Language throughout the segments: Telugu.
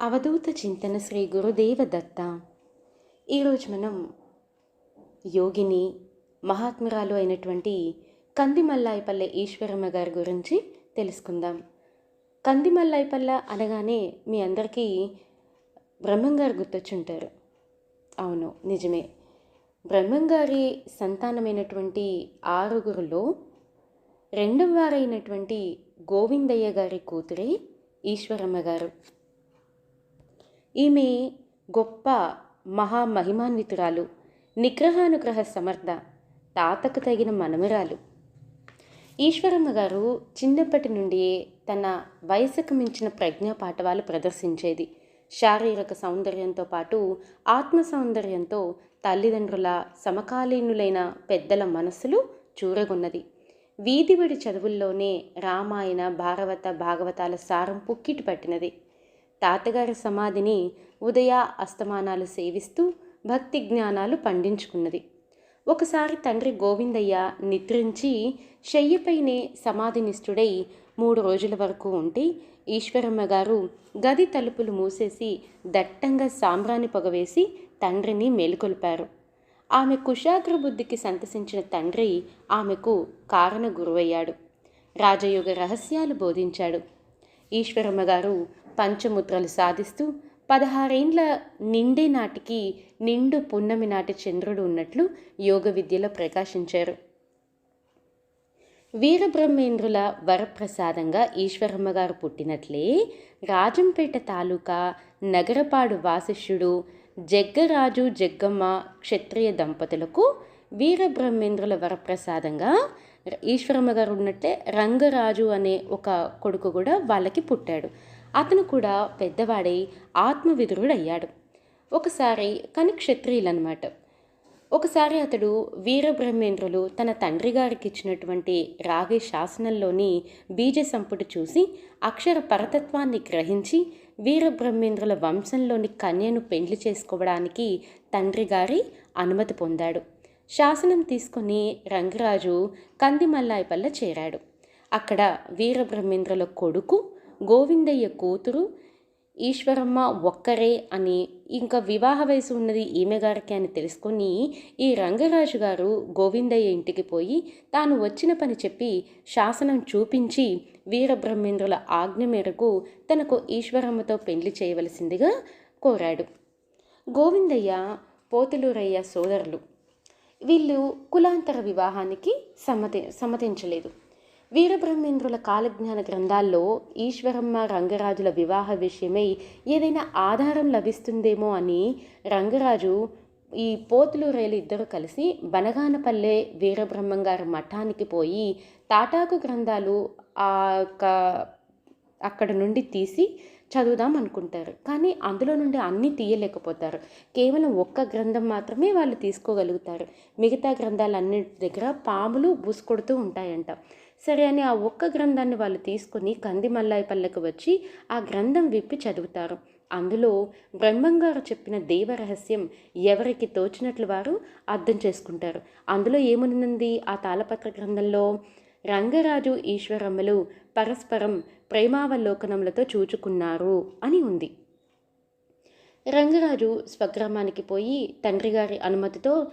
అవధూత చింతన శ్రీ గురుదేవ దత్త ఈరోజు మనం యోగిని మహాత్మురాలు అయినటువంటి కందిమల్లాయిపల్లె ఈశ్వరమ్మ గారి గురించి తెలుసుకుందాం. కందిమల్లాయిపల్లె అనగానే మీ అందరికీ బ్రహ్మంగారు గుర్తొచ్చుంటారు. అవును నిజమే. బ్రహ్మంగారి సంతానమైనటువంటి ఆరుగురులో రెండవ వారైనటువంటి గోవిందయ్య గారి కూతురే ఈశ్వరమ్మ గారు. ఈమె గొప్ప మహామహిమాన్వితురాలు నిగ్రహానుగ్రహ సమర్థ తాతకు తగిన మనమరాలు. ఈశ్వరమ్మ గారు చిన్నప్పటి నుండి తన వయసుకు మించిన ప్రజ్ఞా పాఠవాలు ప్రదర్శించేది. శారీరక సౌందర్యంతో పాటు ఆత్మ సౌందర్యంతో తల్లిదండ్రుల సమకాలీనులైన పెద్దల మనసులు చూరగొన్నది. వీధిబడి చదువుల్లోనే రామాయణ భారవత భాగవతాల సారం పుక్కిటి పట్టినది. తాతగారి సమాధిని ఉదయ అస్తమానాలు సేవిస్తూ భక్తి జ్ఞానాలు పండించుకున్నది. ఒకసారి తండ్రి గోవిందయ్య నిద్రించి శయ్యపైనే సమాధినిష్ఠుడై మూడు రోజుల వరకు ఉంటే ఈశ్వరమ్మ గారు గది తలుపులు మూసేసి దట్టంగా సాంబ్రాణి పొగవేసి తండ్రిని మేలుకొల్పారు. ఆమె కుశాగ్ర బుద్ధికి సంతసించిన తండ్రి ఆమెకు కారణ గురువయ్యాడు. రాజయోగ రహస్యాలు బోధించాడు. ఈశ్వరమ్మ గారు పంచముద్రలు సాధిస్తూ పదహారేండ్ల నిండే నాటికి నిండు పున్నమి నాటి చంద్రుడు ఉన్నట్లు యోగ విద్యలో ప్రకాశించారు. వీరబ్రహ్మేంద్రుల వరప్రసాదంగా ఈశ్వరమ్మ గారు పుట్టినట్లే రాజంపేట తాలూకా నగరపాడు వాసిష్యుడు జగ్గరాజు జగ్గమ్మ క్షత్రియ దంపతులకు వీరబ్రహ్మేంద్రుల వరప్రసాదంగా ఈశ్వరమ్మ గారు ఉన్నట్లే రంగరాజు అనే ఒక కొడుకు కూడా వాళ్ళకి పుట్టాడు. అతను కూడా పెద్దవాడై ఆత్మవిధుడయ్యాడు ఒకసారి కానీ క్షత్రియులన్నమాట. ఒకసారి అతడు వీరబ్రహ్మేంద్రులు తన తండ్రి గారికి ఇచ్చినటువంటి రాగి శాసనంలోని బీజ సంపుటి చూసి అక్షర పరతత్వాన్ని గ్రహించి వీరబ్రహ్మేంద్రుల వంశంలోని కన్యను పెండ్లి చేసుకోవడానికి తండ్రి గారి అనుమతి పొందాడు. శాసనం తీసుకొని రంగరాజు కందిమల్లాయిపల్ల చేరాడు. అక్కడ వీరబ్రహ్మేంద్రుల కొడుకు గోవిందయ్య కూతురు ఈశ్వరమ్మ ఒక్కరే అని ఇంకా వివాహ వయసు ఉన్నది ఈమె గారికి అని తెలుసుకొని ఈ రంగరాజు గారు గోవిందయ్య ఇంటికి పోయి తాను వచ్చిన పని చెప్పి శాసనం చూపించి వీరబ్రహ్మేంద్రుల ఆజ్ఞ మేరకు తనకు ఈశ్వరమ్మతో పెళ్ళి చేయవలసిందిగా కోరాడు. గోవిందయ్య పోతులూరయ్య సోదరులు. వీళ్ళు కులాంతర వివాహానికి సమ్మతి సమ్మతించలేదు. వీరబ్రహ్మేంద్రుల కాలజ్ఞాన గ్రంథాల్లో ఈశ్వరమ్మ రంగరాజుల వివాహ విషయమై ఏదైనా ఆధారం లభిస్తుందేమో అని రంగరాజు ఈ పోతులూరేలు ఇద్దరు కలిసి బనగానపల్లె వీరబ్రహ్మంగారి మఠానికి పోయి తాటాకు గ్రంథాలు ఆ యొక్క అక్కడ నుండి తీసి చదువుదాం అనుకుంటారు. కానీ అందులో నుండి అన్నీ తీయలేకపోతారు. కేవలం ఒక్క గ్రంథం మాత్రమే వాళ్ళు తీసుకోగలుగుతారు. మిగతా గ్రంథాలన్నింటి దగ్గర పాములు బుసుకొడుతూ ఉంటాయంట. సరే అని ఆ ఒక్క గ్రంథాన్ని వాళ్ళు తీసుకొని కందిమల్లాయిపల్లెకు వచ్చి ఆ గ్రంథం విప్పి చదువుతారు. అందులో బ్రహ్మంగారు చెప్పిన దేవరహస్యం ఎవరికి తోచినట్లు వారు అర్థం చేసుకుంటారు. అందులో ఏముంది? ఆ తాళపత్ర గ్రంథంలో రంగరాజు ఈశ్వరమ్మలు పరస్పరం ప్రేమావలోకనములతో చూచుకున్నారు అని ఉంది. రంగరాజు స్వగ్రామానికి పోయి తండ్రి గారి అనుమతితో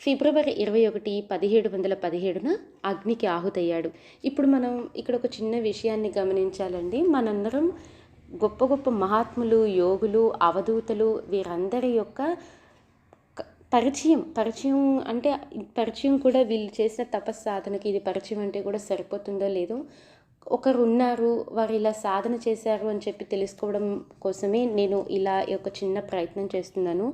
ఫిబ్రవరి ఇరవై ఒకటి పదిహేడు వందల పదిహేడున అగ్నికి ఆహుతయ్యాడు. ఇప్పుడు మనం ఇక్కడ ఒక చిన్న విషయాన్ని గమనించాలండి. మనందరం గొప్ప గొప్ప మహాత్ములు యోగులు అవధూతలు వీరందరి యొక్క పరిచయం పరిచయం అంటే పరిచయం కూడా వీళ్ళు చేసిన తపస్సాధనకి ఇది పరిచయం అంటే కూడా సరిపోతుందో లేదో ఒకరు ఉన్నారు వారు ఇలా సాధన చేశారు అని చెప్పి తెలుసుకోవడం కోసమే నేను ఇలా ఒక చిన్న ప్రయత్నం చేస్తున్నాను.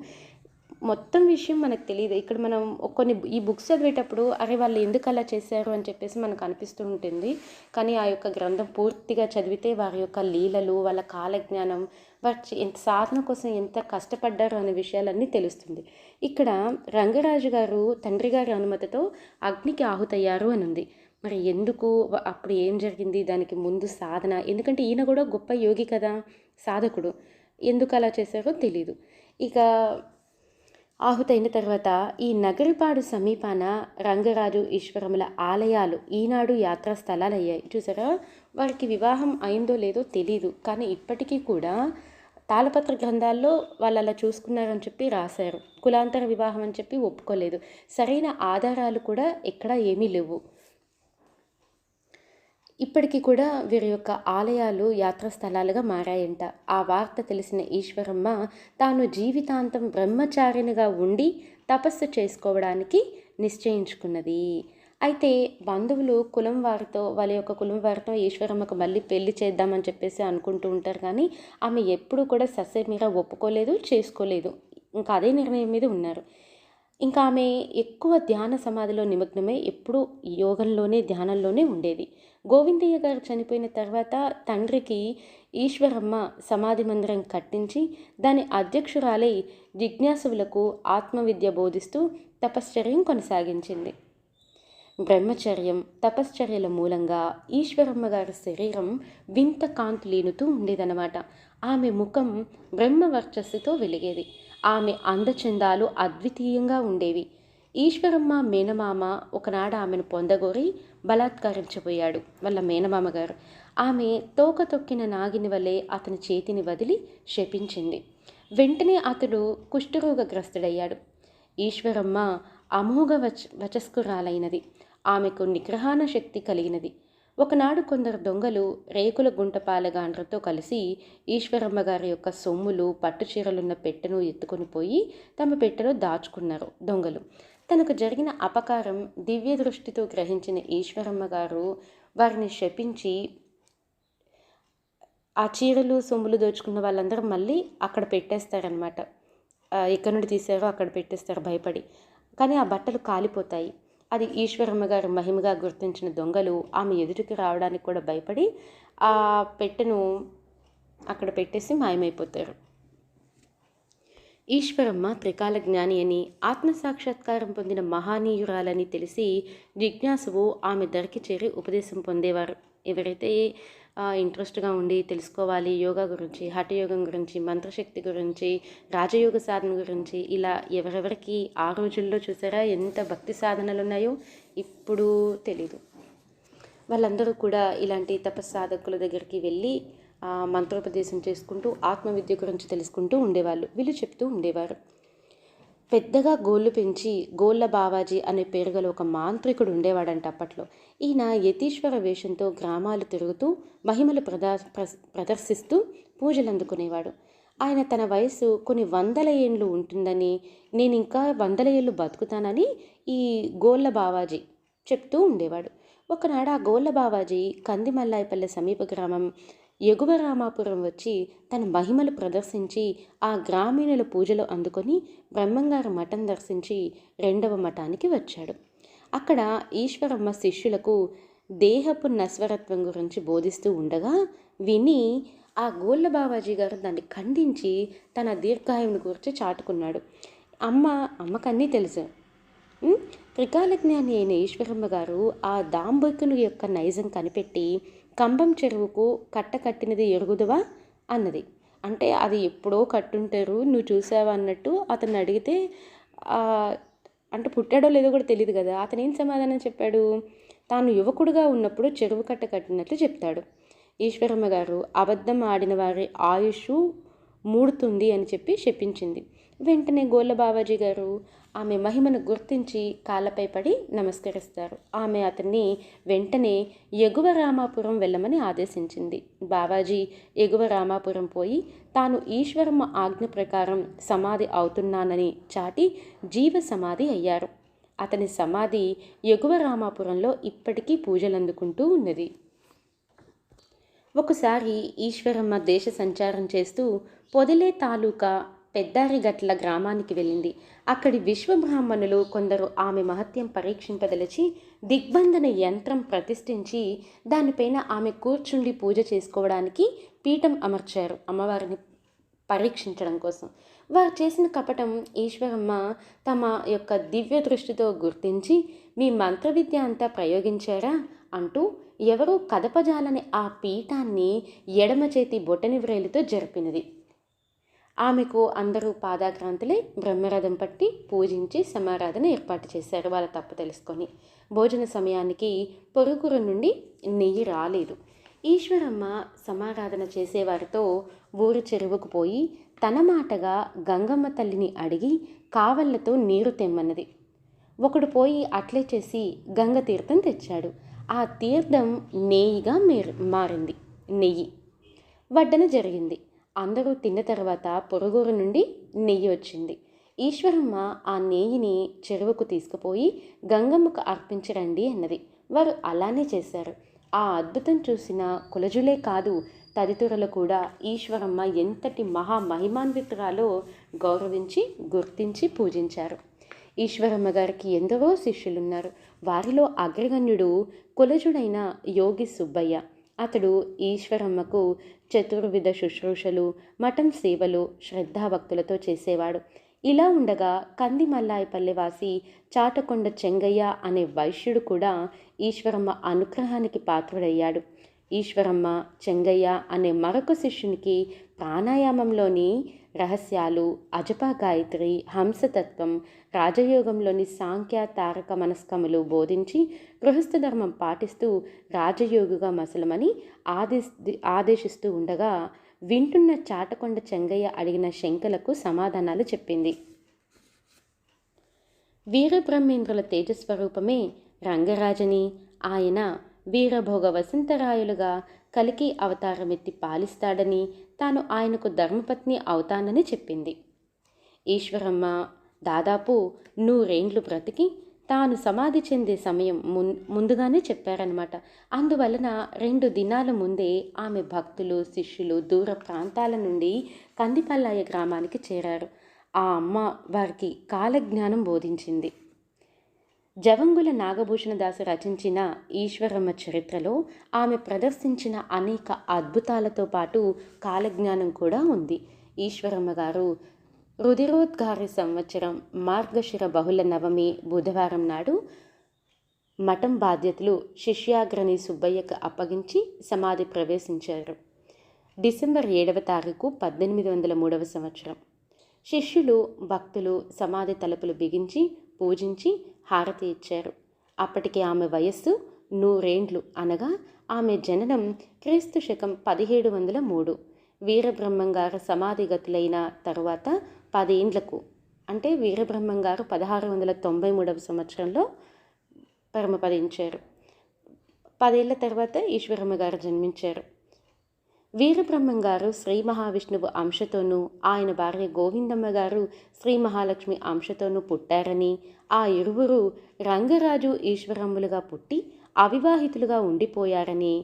మొత్తం విషయం మనకు తెలియదు ఇక్కడ మనం కొన్ని ఈ బుక్స్ చదివేటప్పుడు అరే వాళ్ళు ఎందుకు అలా చేశారు అని చెప్పేసి మనకు అనిపిస్తూ ఉంటుంది. కానీ ఆ యొక్క గ్రంథం పూర్తిగా చదివితే వారి యొక్క లీలలు వాళ్ళ కాలజ్ఞానం వారి ఎంత సాధన కోసం ఎంత కష్టపడ్డారు అనే విషయాలన్నీ తెలుస్తుంది. ఇక్కడ రంగరాజు గారు తండ్రి గారి అనుమతితో అగ్నికి ఆహుతయ్యారు అని ఉంది. మరి ఎందుకు? అప్పుడు ఏం జరిగింది? దానికి ముందు సాధన? ఎందుకంటే ఈయన కూడా గొప్ప యోగి కదా సాధకుడు. ఎందుకు అలా చేశారో తెలీదు. ఇక ఆహుతైన తర్వాత ఈ నగరిపాడు సమీపాన రంగరాజు ఈశ్వరముల ఆలయాలు ఈనాడు యాత్రా స్థలాలు అయ్యాయి చూసారా? వారికి వివాహం అయిందో లేదో తెలీదు. కానీ ఇప్పటికీ కూడా తాళపత్ర గ్రంథాల్లో వాళ్ళు అలా చూసుకున్నారని చెప్పి రాశారు. కులాంతర వివాహం అని చెప్పి ఒప్పుకోలేదు. సరైన ఆధారాలు కూడా ఎక్కడా ఏమీ లేవు. ఇప్పటికీ కూడా వీరి యొక్క ఆలయాలు యాత్రాస్థలాలుగా మారాయంట. ఆ వార్త తెలిసిన ఈశ్వరమ్మ తాను జీవితాంతం బ్రహ్మచారినిగా ఉండి తపస్సు చేసుకోవడానికి నిశ్చయించుకున్నది. అయితే బంధువులు కులం వారితో వాళ్ళ యొక్క కులం వారితో ఈశ్వరమ్మకు మళ్ళీ పెళ్ళి చేద్దామని చెప్పేసి అనుకుంటూ ఉంటారు కానీ ఆమె ఎప్పుడూ కూడా ససేమీర ఒప్పుకోలేదు చేసుకోలేదు. ఇంకా అదే నిర్ణయం మీద ఉన్నారు. ఇంకా ఆమె ఎక్కువ ధ్యాన సమాధిలో నిమగ్నమై ఎప్పుడూ యోగంలోనే ధ్యానంలోనే ఉండేది. గోవిందయ్య గారు చనిపోయిన తర్వాత తండ్రికి ఈశ్వరమ్మ సమాధి మందిరం కట్టించి దాని అధ్యక్షురాలై జిజ్ఞాసులకు ఆత్మవిద్య బోధిస్తూ తపశ్చర్యం కొనసాగించింది. బ్రహ్మచర్యం తపశ్చర్యల మూలంగా ఈశ్వరమ్మ గారి శరీరం వింత కాంతులీనుతూ ఉండేదన్నమాట. ఆమె ముఖం బ్రహ్మవర్చస్సుతో వెలిగేది. ఆమె అందచందాలు అద్వితీయంగా ఉండేవి. ఈశ్వరమ్మ మేనమామ ఒకనాడు ఆమెను పొందగోరి బలాత్కరించబోయాడు వాళ్ళ మేనమామ గారు ఆమె తోక తొక్కిన నాగిని వలె అతని చేతిని వదిలి శపించింది. వెంటనే అతడు కుష్ఠరోగగ్రస్తుడయ్యాడు. ఈశ్వరమ్మ అమోఘ వచ వచస్కురాలైనది. ఆమెకు నిగ్రహాన శక్తి కలిగినది. ఒకనాడు కొందరు దొంగలు రేకుల గుంటపాలగాండ్రతో కలిసి ఈశ్వరమ్మ గారి యొక్క సొమ్ములు పట్టుచీరలున్న పెట్టెను ఎత్తుకొని పోయి తమ పెట్టెలో దాచుకున్నారు దొంగలు. తనకు జరిగిన అపకారం దివ్య దృష్టితో గ్రహించిన ఈశ్వరమ్మ గారు వారిని శపించి ఆ చీరలు సొమ్ములు దోచుకున్న వాళ్ళందరూ మళ్ళీ అక్కడ పెట్టేస్తారనమాట ఎక్కడి నుండి తీసారో అక్కడ పెట్టేస్తారు భయపడి. కానీ ఆ బట్టలు కాలిపోతాయి. అది ఈశ్వరమ్మ గారు మహిమగా గుర్తించిన దొంగలు ఆమె ఎదుటికి రావడానికి కూడా భయపడి ఆ పెట్టెను అక్కడ పెట్టేసి మాయమైపోతారు. ఈశ్వరమ్మ త్రికాల జ్ఞాని అని ఆత్మసాక్షాత్కారం పొందిన మహానీయురాలని తెలిసి జిజ్ఞాసువు ఆమె ధరకి చేరి ఉపదేశం పొందేవారు. ఎవరైతే ఇంట్రెస్ట్గా ఉండి తెలుసుకోవాలి. యోగా గురించి హఠయోగం గురించి మంత్రశక్తి గురించి రాజయోగ సాధన గురించి ఇలా ఎవరెవరికి ఆ రోజుల్లో చూసారా ఎంత భక్తి సాధనలు ఉన్నాయో ఇప్పుడు తెలీదు. వాళ్ళందరూ కూడా ఇలాంటి తపస్సాధకుల దగ్గరికి వెళ్ళి మంత్రోపదేశం చేసుకుంటూ ఆత్మవిద్య గురించి తెలుసుకుంటూ ఉండేవాళ్ళు. వీళ్ళు చెప్తూ ఉండేవారు. పెద్దగా గోళ్ళు పెంచి గోళ్ళ బావాజీ అనే పేరు గల ఒక మాంత్రికుడు ఉండేవాడంట అప్పట్లో. ఈయన యతీశ్వర వేషంతో గ్రామాలు తిరుగుతూ మహిమలు ప్రదా ప్రదర్శిస్తూ పూజలు అందుకునేవాడు. ఆయన తన వయసు కొన్ని వందల ఏండ్లు ఉంటుందని నేను ఇంకా వందల ఏళ్ళు బతుకుతానని ఈ గోళ్ళ బావాజీ చెప్తూ ఉండేవాడు. ఒకనాడు ఆ గోళ్ళ బావాజీ కందిమల్లాయిపల్లె సమీప గ్రామం ఎగువ రామాపురం వచ్చి తన మహిమలు ప్రదర్శించి ఆ గ్రామీణుల పూజలు అందుకొని బ్రహ్మంగారు మఠం దర్శించి రెండవ మఠానికి వచ్చాడు. అక్కడ ఈశ్వరమ్మ శిష్యులకు దేహపు నస్వరత్వం గురించి బోధిస్తూ ఉండగా విని ఆ గోళ్ళ బాబాజీ గారు దాన్ని ఖండించి తన దీర్ఘాయువుని గురించి చాటుకున్నాడు. అమ్మ అమ్మకన్నీ తెలుసు. త్రికాల జ్ఞాని అయిన ఈశ్వరమ్మ గారు ఆ దాంబొక్కును యొక్క నైజం కనిపెట్టి కంబం చెరువుకు కట్ట కట్టినది ఎరుగుదువా? అన్నది. అంటే అది ఎప్పుడో కట్టుంటారు నువ్వు చూసావా అన్నట్టు అతను అడిగితే అంటే పుట్టాడో లేదో కూడా తెలియదు కదా. అతను ఏం సమాధానం చెప్పాడు? తాను యువకుడుగా ఉన్నప్పుడు చెరువు కట్ట కట్టినట్లు చెప్తాడు. ఈశ్వరమ్మ గారు అబద్ధం ఆడిన వారి ఆయుష్ మూడుతుంది అని చెప్పి చెప్పించింది. వెంటనే గోళ్ళ బాబాజీ గారు ఆమె మహిమను గుర్తించి కాళ్ళపై పడి నమస్కరిస్తారు. ఆమె అతన్ని వెంటనే ఎగువ రామాపురం వెళ్ళమని ఆదేశించింది. బాబాజీ ఎగువ రామాపురం పోయి తాను ఈశ్వరమ్మ ఆజ్ఞ ప్రకారం సమాధి అవుతున్నానని చాటి జీవ సమాధి అయ్యారు. అతని సమాధి ఎగువ రామాపురంలో ఇప్పటికీ పూజలు అందుకుంటూ ఉన్నది. ఒకసారి ఈశ్వరమ్మ దేశ సంచారం చేస్తూ పొదిలే తాలూకా పెద్దారిగట్ల గ్రామానికి వెళ్ళింది. అక్కడి విశ్వబ్రాహ్మణులు కొందరు ఆమె మహత్యం పరీక్షింపదలిచి దిగ్బంధన యంత్రం ప్రతిష్ఠించి దానిపైన ఆమె కూర్చుండి పూజ చేసుకోవడానికి పీఠం అమర్చారు అమ్మవారిని పరీక్షించడం కోసం. వారు చేసిన కపటం ఈశ్వరమ్మ తమ యొక్క దివ్య దృష్టితో గుర్తించి మీ మంత్రవిద్య అంతా ప్రయోగించారా? అంటూ ఎవరో కదపజాలని ఆ పీఠాన్ని ఎడమ చేతి బొటని వ్రేలితో జరిపినది. ఆమెకు అందరూ పాదాక్రాంతులై బ్రహ్మరథం పట్టి పూజించి సమారాధన ఏర్పాటు చేశారు వాళ్ళ తప్పు తెలుసుకొని. భోజన సమయానికి పొరుగురు నుండి నెయ్యి రాలేదు. ఈశ్వరమ్మ సమారాధన చేసేవారితో ఊరు చెరువుకు పోయి తన మాటగా గంగమ్మ తల్లిని అడిగి కావళ్ళతో నీరు తెమ్మన్నది. ఒకడు పోయి అట్లే చేసి గంగ తీర్థం తెచ్చాడు. ఆ తీర్థం నెయ్యిగా మేర్ మారింది. నెయ్యి. వడ్డన జరిగింది. అందరూ తిన్న తర్వాత పొరుగురు నుండి నెయ్యి వచ్చింది. ఈశ్వరమ్మ ఆ నెయ్యిని చెరువుకు తీసుకుపోయి గంగమ్మకు అర్పించరండి అన్నది. వారు అలానే చేశారు. ఆ అద్భుతం చూసిన కులజులే కాదు తదితరులు కూడా ఈశ్వరమ్మ ఎంతటి మహామహిమాన్వితురాలో గౌరవించి గుర్తించి పూజించారు. ఈశ్వరమ్మ గారికి ఎందరో శిష్యులున్నారు. వారిలో అగ్రగణ్యుడు కులజుడైన యోగి సుబ్బయ్య. అతడు ఈశ్వరమ్మకు చతుర్విధ శుశ్రూషలు మఠం సేవలు శ్రద్ధాభక్తులతో చేసేవాడు. ఇలా ఉండగా కంది మల్లాయపల్లె వాసి చాటకొండ చెంగయ్య అనే వైశ్యుడు కూడా ఈశ్వరమ్మ అనుగ్రహానికి పాత్రుడయ్యాడు. ఈశ్వరమ్మ చెంగయ్య అనే మరొక శిష్యునికి ప్రాణాయామంలోని రహస్యాలు అజపా గాయత్రి హంసతత్వం రాజయోగంలోని సాంఖ్య తారక మనస్కములు బోధించి గృహస్థ ధర్మం పాటిస్తూ రాజయోగిగా మసలమని ఆదేశ ఆదేశిస్తూ ఉండగా వింటున్న చాటకొండ చెంగయ్య అడిగిన శంకలకు సమాధానాలు చెప్పింది. వీరబ్రహ్మేంద్రుల తేజస్వరూపమే రంగరాజని. ఆయన వీరభోగ వసంతరాయులుగా కలికి అవతారమెత్తి పాలిస్తాడని తాను ఆయనకు ధర్మపత్ని అవుతానని చెప్పింది. ఈశ్వరమ్మ దాదాపు నూరేండ్లు బ్రతికి తాను సమాధి చెందే సమయం మున్ ముందుగానే చెప్పారనమాట అందువలన రెండు దినాల ముందే ఆమె భక్తులు శిష్యులు దూర ప్రాంతాల నుండి కందిపల్లాయ గ్రామానికి చేరారు. ఆ అమ్మ వారికి కాలజ్ఞానం బోధించింది. జవంగుల నాగభూషణ దాసు రచించిన ఈశ్వరమ్మ చరిత్రలో ఆమె ప్రదర్శించిన అనేక అద్భుతాలతో పాటు కాలజ్ఞానం కూడా ఉంది. ఈశ్వరమ్మ గారు రుధిరోద్గారి సంవత్సరం మార్గశిర బహుళ నవమి బుధవారం నాడు మఠం బాధ్యతలు శిష్యాగ్రని సుబ్బయ్యకు అప్పగించి సమాధి ప్రవేశించారు. డిసెంబర్ ఏడవ తారీఖు పద్దెనిమిది వందల మూడవ సంవత్సరం. శిష్యులు భక్తులు సమాధి తలుపులు బిగించి పూజించి హారతి ఇచ్చారు. అప్పటికి ఆమె వయస్సు నూరేండ్లు అనగా ఆమె జననం క్రీస్తు శకం పదిహేడు వందల మూడు. వీరబ్రహ్మంగారు సమాధిగతులైన తరువాత పదేండ్లకు అంటే వీరబ్రహ్మంగారు పదహారు వందల తొంభై మూడవ సంవత్సరంలో పరమపదించారు. పదేళ్ళ తర్వాత ఈశ్వరమ్మ గారు జన్మించారు. వీరబ్రహ్మం గారు శ్రీ మహావిష్ణువు అంశతోనూ ఆయన భార్య గోవిందమ్మ గారు శ్రీ మహాలక్ష్మి అంశతోనూ పుట్టారని ఆ ఇరువురు రంగరాజు ఈశ్వరమ్ములుగా పుట్టి అవివాహితులుగా ఉండిపోయారని.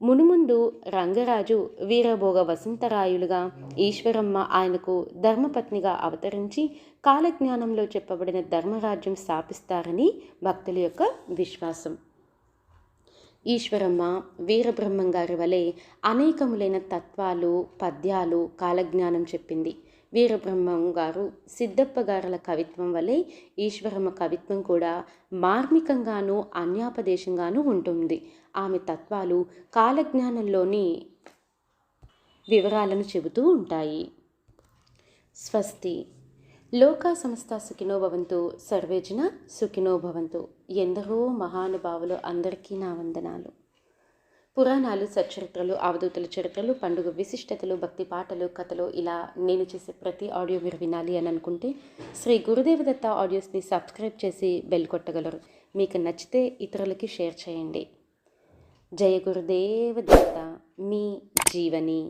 మునుముందు రంగరాజు వీరభోగ వసంతరాయులుగా ఈశ్వరమ్మ ఆయనకు ధర్మపత్నిగా అవతరించి కాలజ్ఞానంలో చెప్పబడిన ధర్మరాజ్యం స్థాపిస్తారని భక్తుల యొక్క విశ్వాసం. ఈశ్వరమ్మ వీరబ్రహ్మం గారి వలె అనేకములైన తత్వాలు పద్యాలు కాలజ్ఞానం చెప్పింది. వీరబ్రహ్మం గారు సిద్ధప్ప గారుల కవిత్వం వలె ఈశ్వరమ్మ కవిత్వం కూడా మార్మికంగాను అన్యాపదేశంగాను ఉంటుంది. ఆమె తత్వాలు కాలజ్ఞానంలోని వివరాలను చెబుతూ ఉంటాయి. స్వస్తి లోకా సంస్థ సుఖినో భవంతు సర్వేజన సుఖినో భవంతు ఎందరో మహానుభావులు అందరికీ నా వందనాలు. పురాణాలు సచ్చరిత్రలు అవధూతుల చరిత్రలు పండుగ విశిష్టతలు భక్తి పాటలు కథలు ఇలా నేను చేసే ప్రతి ఆడియో మీరు వినాలి అని అనుకుంటే శ్రీ గురుదేవదత్త ఆడియోస్ని సబ్స్క్రైబ్ చేసి బెల్ కొట్టగలరు. మీకు నచ్చితే ఇతరులకి షేర్ చేయండి. జయ గురుదేవ దత్త మీ జీవని.